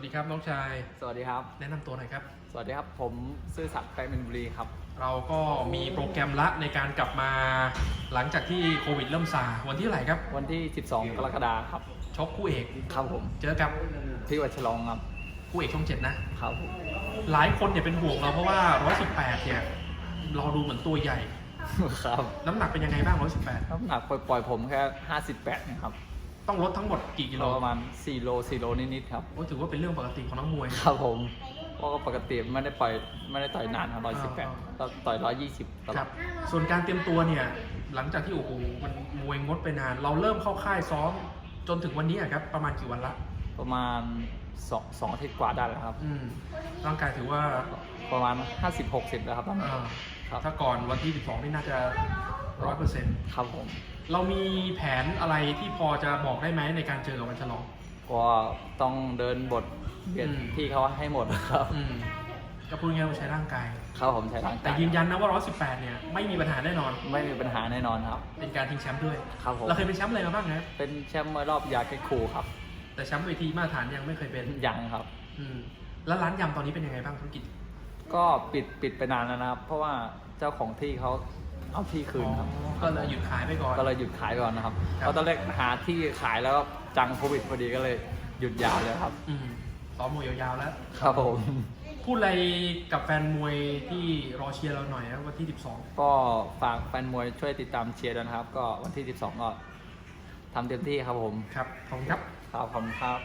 วัสดีครับน้องชาย สวัสดีครับ แนะนำตัวหน่อยครับ สวัสดีครับ ผมซื่อสัตย์แปลงมินบุรีครับ เราก็มีโปรแกรมละในการกลับมา หลังจากที่โควิดเริ่มซาวันที่เท่าไหร่ครับ วันที่ 12 กรกฎาคมครับชกคู่เอกครับผมเจอกับที่วัดฉลองครับคู่เอกช่องเจ็ดนะครับผมหลายคนเนี่ยเป็นห่วงเราเพราะว่า 118 เนี่ยเราดูเหมือนตัวใหญ่ ครับน้ำหนักเป็นยังไงบ้าง น้ำหนักปล่อยๆผมแค่ 58นะครับ118 ต้องลดทั้งหมดกี่กิโลประมาณ4โล4โลนิดๆครับโอ้ถือว่าเป็นเรื่องปกติของนักมวย ครับผมเพราะว่าปกติไม่ได้ปล่อยไม่ได้ต่อยนานครับอ่า118ก็ต่อย120ตลคอรัดบส่วนการเตรียมตัวเนี่ยหลังจากที่โอ้โหมันมวยงดไปนาน เราเริ่มเข้าค่ายซ้อมจนถึงวันนี้อะครับประมาณกี่วันละ ประมาณ2 2อาทิตย์กว่าได้แล้วครับอืมร่างกายถือว่าประมาณ50-60แล้วครับตอนนี้อ่าครับถ้าก่อนวันที่12นี่น่าจะร้อยเปอร์เซ็นต์ครับผม เรามีแผนอะไรที่พอจะบอกได้ไหมในการเจอกับวันฉลอง ก็ต้องเดินบทเบียดอืม ที่เขาให้หมดครับ อืมก็พูดง่ายๆว่าใช้ร่างกาย ครับผมใช้ร่างแต่กายยืนยันนะว่า 118 เนี่ย ไม่มีปัญหาแน่นอน ไม่มีปัญหาแน่นอนครับ เป็นการทิ้งแชมป์ด้วย ครับผม เราเคยเป็นแชมป์อะไรมาบ้างนะ เป็นแชมป์มวยรอบยาแก้ครูครับ แต่แชมป์เวทีมาตรฐานยังไม่เคยเป็น ยังครับ อืม แล้วร้านยำตอนนี้เป็นยังไงบ้างธุรกิจ ก็ปิดปิดไปนานแล้วนะครับ เพราะว่าเจ้าของที่เขา เอาที่คืนครับอ๋อก็เลยหยุดขายไปก่อน ก็เลยหยุดขายก่อนนะครับครับเพราะตอนแรกหาที่ขายแล้วก็จังโควิดพอดีก็เลยหยุดยาวเลยครับอืมซ้อมมวยยาวๆแล้วครับผมพูดอะไรกับแฟนมวยที่รอเชียร์เราหน่อยนะวันที่ก็ฝากแฟนมวยช่วยติดตามเชียร์ด้วยนะครับ ก็วันที่ 12 ก็ทำเต็มที่ครับผม12ครับ ขอบคุณครับ ครับขอบคุณครับ